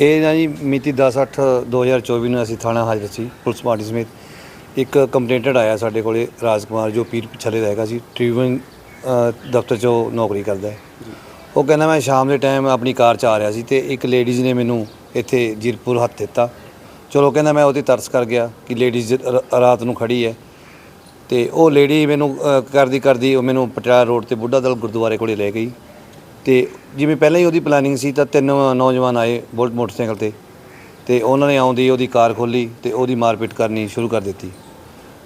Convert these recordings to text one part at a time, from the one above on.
ਇਹ ਨਾ ਜੀ ਮਿਤੀ 10/8/2024 ਨੂੰ ਅਸੀਂ ਥਾਣਾ ਹਾਜ਼ਰ ਸੀ, ਪੁਲਿਸ ਪਾਰਟੀ ਸਮੇਤ। ਇੱਕ ਕੰਪਲੇਂਟਡ ਆਇਆ ਸਾਡੇ ਕੋਲੇ ਰਾਜਕੁਮਾਰ, ਜੋ ਪੀਰ ਪਿਛਲੇ ਦਾ ਹੈਗਾ ਸੀ, ਟ੍ਰਿਬਿਊਨ ਦਫ਼ਤਰ 'ਚੋਂ ਨੌਕਰੀ ਕਰਦਾ ਹੈ। ਉਹ ਕਹਿੰਦਾ, ਮੈਂ ਸ਼ਾਮ ਦੇ ਟਾਈਮ ਆਪਣੀ ਕਾਰ 'ਚ ਆ ਰਿਹਾ ਸੀ ਤੇ ਇੱਕ ਲੇਡੀਜ਼ ਨੇ ਮੈਨੂੰ ਇੱਥੇ ਜੀਰਪੁਰ ਹੱਥ ਦਿੱਤਾ। ਚਲੋ ਕਹਿੰਦਾ, ਮੈਂ ਉਹਦੀ ਤਰਸ ਕਰ ਗਿਆ ਕਿ ਲੇਡੀਜ਼ ਰਾਤ ਨੂੰ ਖੜੀ ਹੈ। ਤੇ ਉਹ ਲੇਡੀ ਮੈਨੂੰ ਕਰਦੀ ਕਰਦੀ ਉਹ ਮੈਨੂੰ ਪਟਿਆਲਾ ਰੋਡ ਤੇ ਬੁੱਢਾ ਦਲ ਗੁਰਦੁਆਰੇ ਕੋਲੇ ਲੈ ਗਈ। ਤੇ ਜਿਵੇਂ ਪਹਿਲਾਂ ਹੀ ਉਹਦੀ ਪਲਾਨਿੰਗ ਸੀ ਤਾਂ ਤਿੰਨ ਨੌਜਵਾਨ ਆਏ ਬੁਲਟ ਮੋਟਰਸਾਈਕਲ ਤੇ ਤੇ ਉਹਨਾਂ ਨੇ ਆਉਂਦੀ ਉਹਦੀ ਕਾਰ ਖੋਲੀ ਤੇ ਉਹਦੀ ਮਾਰਪੀਟ ਕਰਨੀ ਸ਼ੁਰੂ ਕਰ ਦਿੱਤੀ।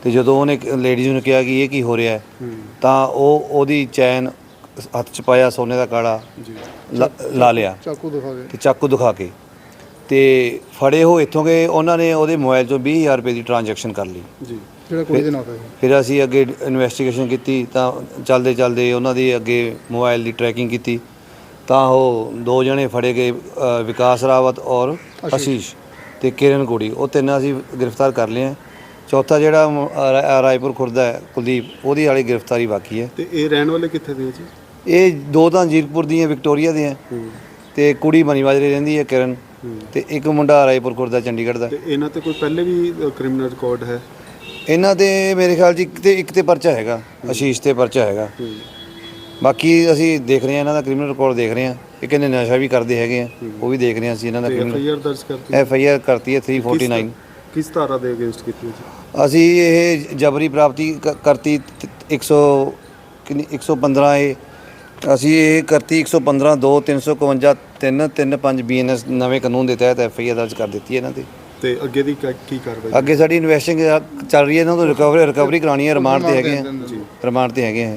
ਤੇ ਜਦੋਂ ਉਹਨੇ ਲੇਡੀਜ਼ ਨੂੰ ਕਿਹਾ ਕਿ ਇਹ ਕੀ ਹੋ ਰਿਹਾ ਹੈ ਤਾਂ ਉਹ ਉਹਦੀ ਚੈਨ ਹੱਥ 'ਚ ਪਾਇਆ ਸੋਨੇ ਦਾ ਕਾੜਾ ਲਾ- ਲਾ ਲਿਆ। ਚਾਕੂ ਦਿਖਾ ਕੇ। ਤੇ ਚਾਕੂ ਦਿਖਾ ਕੇ ਤੇ ਫੜੇ ਹੋ ਇੱਥੋਂ ਗਏ ਉਹਨਾਂ ਨੇ ਉਹਦੇ ਮੋਬਾਈਲ 'ਚੋਂ 20000 ਰੁਪਏ ਦੀ ਟ੍ਰਾਂਜੈਕਸ਼ਨ ਕਰ ਲਈ। ਜੀ ਜਿਹੜਾ ਕੁੜੀ ਦੇ ਨਾਲ ਹੈ ਫਿਰ ਅਸੀਂ ਅੱਗੇ ਇਨਵੈਸਟੀਗੇਸ਼ਨ ਕੀਤੀ ਤਾਂ ਚਲਦੇ ਚਲਦੇ ਉਹਨਾਂ ਦੀ ਅੱਗੇ ਮੋਬਾਈਲ ਦੀ ਟਰੈਕਿੰਗ ਕੀਤੀ। ਤਾਂ ਉਹ ਦੋ ਜਣੇ ਫੜੇ ਗਏ ਅ, ਵਿਕਾਸ ਰਾਵਤ ਔਰ ਆਸ਼ੀਸ਼ ਤੇ ਕਿਰਨ ਕੋੜੀ ਉਹ ਤਿੰਨ ਅਸੀਂ ਗ੍ਰਿਫਤਾਰ ਕਰ ਲਏ ਆ ਚੌਥਾ ਜਿਹੜਾ ਮ- ਰਾ- ਰਾਏਪੁਰ ਖੁਰਦਾ ਹੈ ਕੁਲਦੀਪ ਉਹਦੀ ਵਾਲੀ ਗ੍ਰਿਫਤਾਰੀ ਬਾਕੀ ਹੈ। ਤੇ ਇਹ ਰਹਿਣ ਵਾਲੇ ਕਿੱਥੇ ਦੇ ਆ ਜੀ? ਇਹ ਦੋ ਤਾਂ ਜੀਰਪੁਰ ਦੀਆਂ ਵਿਕਟੋਰੀਆ ਦੀਆਂ। ਤੇ ਕੁੜੀ ਬਨੀਵਾਜਰੇ ਰਹਿੰਦੀ ਹੈ ਕਿਰਨ। ਤੇ ਇੱਕ ਮੁੰਡਾ ਰਾਏਪੁਰ ਖੁਰਦਾ ਚੰਡੀਗੜ੍ਹ ਦਾ। ਤੇ ਇਹਨਾਂ ਤੇ ਕੋਈ ਪਹਿਲੇ ਵੀ ਕ੍ਰਿਮੀਨਲ ਰਿਕਾਰਡ ਹੈ? ਇਹਨਾਂ ਦੇ ਮੇਰੇ ਖਿਆਲ 'ਚ ਇੱਕ ਤੇ ਇੱਕ ਤੇ ਪਰਚਾ ਹੈਗਾ ਆਸ਼ੀਸ਼ ਤੇ ਪਰਚਾ ਹੈਗਾ। ਬਾਕੀ ਅਸੀਂ ਦੇਖ ਰਹੇ ਹਾਂ ਇਹਨਾਂ ਦਾ ਕ੍ਰਿਮੀਨਲ ਰਿਕਾਰਡ ਦੇਖ ਰਹੇ ਹਾਂ। ਇਹ ਕਹਿੰਦੇ ਨਸ਼ਾ ਵੀ ਕਰਦੇ ਹੈਗੇ ਆ ਉਹ ਵੀ ਦੇਖ ਰਹੇ ਹਾਂ ਅਸੀਂ ਇਹਨਾਂ ਦਾ ਤੇ ਐਫ ਕ੍ਰਿਮੀਨਲ ਆਈ ਆਰ ਦਰਜ ਕਰਤੀ ਐਫ ਆਈ ਆਰ ਕਰਤੀ ਹੈ 349 ਕਿਸ ਧਾਰਾ ਦੇ ਅਗੇਂਸਟ ਕੀਤੀ ਹੈ ਅਸੀਂ ਇਹ ਜਬਰੀ ਪ੍ਰਾਪਤੀ ਕਰਤੀ 100 ਕਿੰਨੀ 115 ਇਹ ਅਸੀਂ ਇਹ ਕਰਤੀ 115 2 351 3 35 ਬੀਐਨਐਸ ਨਵੇਂ ਕਾਨੂੰਨ ਦੇ ਤਹਿਤ ਐਫ ਆਈ ਆਰ ਦਰਜ ਕਰ ਦਿੱਤੀ ਹੈ ਇਹਨਾਂ ਤੇ ਤੇ ਅੱਗੇ ਦੀ ਕ- ਕੀ ਕਾਰਵਾਈ ਅੱਗੇ ਸਾਡੀ ਇਨਵੈਸਟਿੰਗ ਚੱਲ ਰਹੀ ਹੈ ਇਹਨਾਂ ਤੋਂ ਰਿਕਵਰੀ ਰਿਕਵਰੀ ਕਰਾਣੀ ਹੈ ਰਿਮਾਂਡ ਤੇ ਹੈਗੇ ਆ। ਰਿਮਾਂਡ ਤੇ ਹੈਗੇ ਆ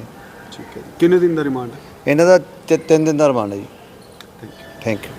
ਠੀਕ ਹੈ ਜੀ। ਕਿੰਨੇ ਦਿਨ ਦਾ ਰਿਮਾਂਡ ਹੈ ਇਹਨਾਂ ਦਾ ਤ- ਤਿੰਨ ਦਿਨ ਦਾ ਰਿਮਾਂਡ ਹੈ ਜੀ। Thank you thank you